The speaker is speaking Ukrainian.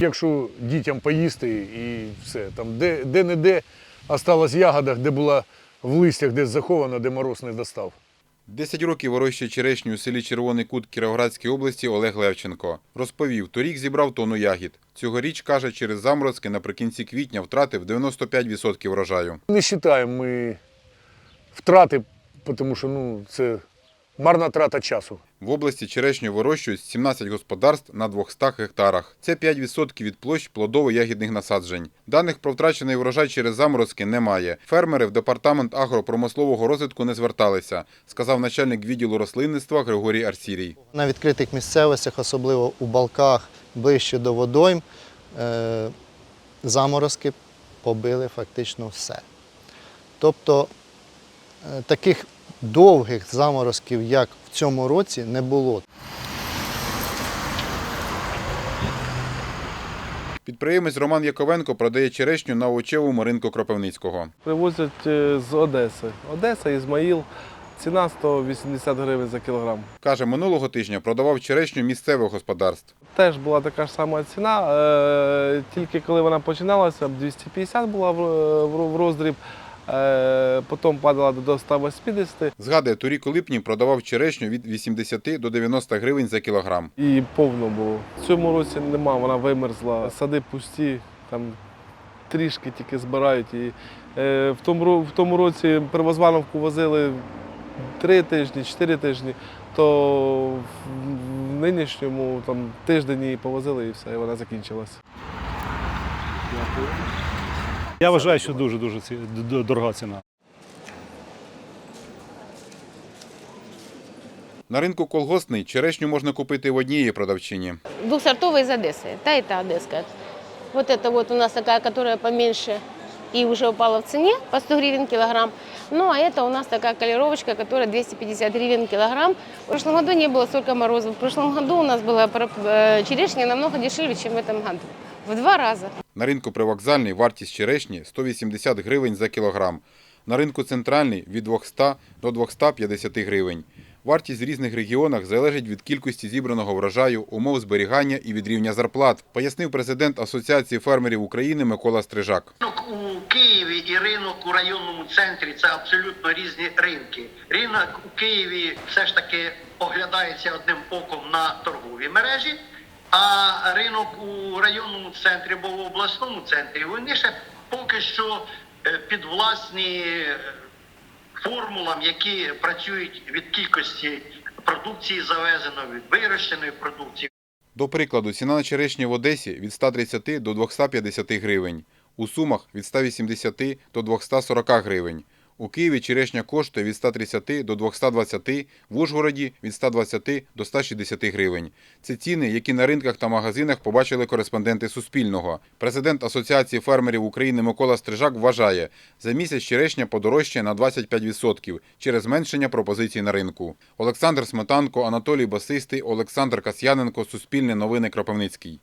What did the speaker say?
Якщо дітям поїсти і все, там де, де не де осталась ягода, де була в листях десь захована, де мороз не достав. 10 років вирощує черешню у селі Червоний Кут Кіровоградської області Олег Левченко. Розповів, торік зібрав тонну ягід. Цьогоріч, каже, через заморозки наприкінці квітня втратив 95% врожаю. Не вважаємо ми втрати, тому що ну, це марна трата часу. В області черешню вирощують 17 господарств на 200 гектарах. Це 5% від площ плодово-ягідних насаджень. Даних про втрачений врожай через заморозки немає. Фермери в департамент агропромислового розвитку не зверталися, сказав начальник відділу рослинництва Григорій Арсірій. На відкритих місцевостях, особливо у балках ближче до водойм, е, заморозки побили фактично все. Тобто е, таких довгих заморозків, як в цьому році, не було. Підприємець Роман Яковенко продає черешню на овочевому ринку Кропивницького. Привозять е, з Одеси. Одеса, Ізмаїл. Ціна 180 гривень за кілограм. Каже, минулого тижня продавав черешню місцевих господарств. Теж була така ж сама ціна, е, тільки коли вона починалася, 250 була в, в, в роздріб, е, потім падала до 180 Згадує, торік у липні продавав черешню від 80 до 90 гривень за кілограм. і повно було. В цьому році нема, вона вимерзла. Сади пусті, там трішки тільки збирають. І, е, в, тому, в тому році Первозвановку возили три тижні, чотири тижні, то в, нинішньому там, тиждень її повозили і все, і вона закінчилася. Я вважаю, що дуже дуже ці- д- дорога ціна. На ринку колгоспний черешню можна купити в однієї продавчині. Двухсортовая из Одессы. Та и та одесская. Вот это вот у нас такая, которая поменьше и уже упала в цене по 100 гривен килограмм. Ну, а это у нас такая колеровочка, которая 250 гривен килограмм. В прошлом году не было столько морозов. В прошлом году у нас была про- э, черешня намного дешевле, чем в этом году. В два раза. На ринку привокзальний вартість черешні 180 гривень за кілограм. На ринку центральний від 200 до 250 гривень. Вартість в різних регіонах залежить від кількості зібраного врожаю, умов зберігання і від рівня зарплат, пояснив президент Асоціації фермерів України Микола Стрижак. У Києві і ринок у районному центрі це абсолютно різні ринки. Ринок у Києві все ж таки оглядається одним оком на торгові мережі, а ринок у районному центрі або в обласному центрі вони ще поки що е, під власні е, формулам, які працюють від кількості продукції завезено, від вирощеної продукції. До прикладу, ціна на черешні в Одесі від 130 до 250 гривень, у Сумах від 180 до 240 гривень. У Києві черешня коштує від 130 до 220, в Ужгороді від 120 до 160 гривень. Це ціни, які на ринках та магазинах побачили кореспонденти Суспільного. Президент Асоціації фермерів України Микола Стрижак вважає, за місяць черешня подорожчає на 25% через зменшення пропозицій на ринку. Олександр Сметанко, Анатолій Басистий, Олександр Касьяненко, Суспільне новини Кропивницький.